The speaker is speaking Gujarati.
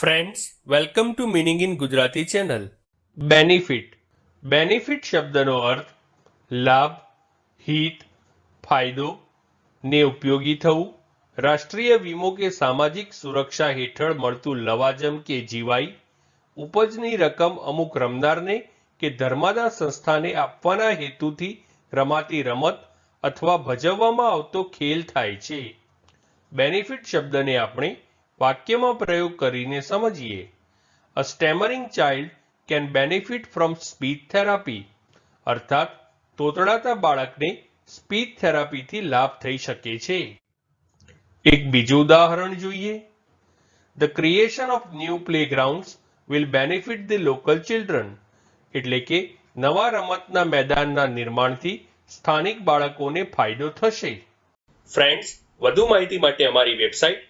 Friends welcome to meaning in Gujarati channel benefit benefit શબ્દનો અર્થ લાભ હિત ફાયદો ને ઉપયોગી થવું રાષ્ટ્રીય વીમો કે સામાજિક સુરક્ષા હેઠળ મળતું લવાજમ કે જીવાઈ ઉપજની રકમ અમુક રમનારને કે ધર્માદા સંસ્થાને આપવાના હેતુથી રમાતી રમત અથવા ભજવવામાં આવતો ખેલ થાય છે બેનિફિટ શબ્દને આપણે વાક્યમાં પ્રયોગ કરીને સમજીએ. A stammering child can benefit from speech therapy અર્થાત, તોતડાતા બાળકને સ્પીચ થેરાપીથી લાભ થઈ શકે છે. એક બીજું ઉદાહરણ જોઈએ. The creation of new playgrounds will benefit the local children એટલે કે, નવા રમતના મેદાનના નિર્માણથી સ્થાનિક બાળકોને ફાયદો થશે. ફ્રેન્ડ્સ વધુ માહિતી માટે અમારી website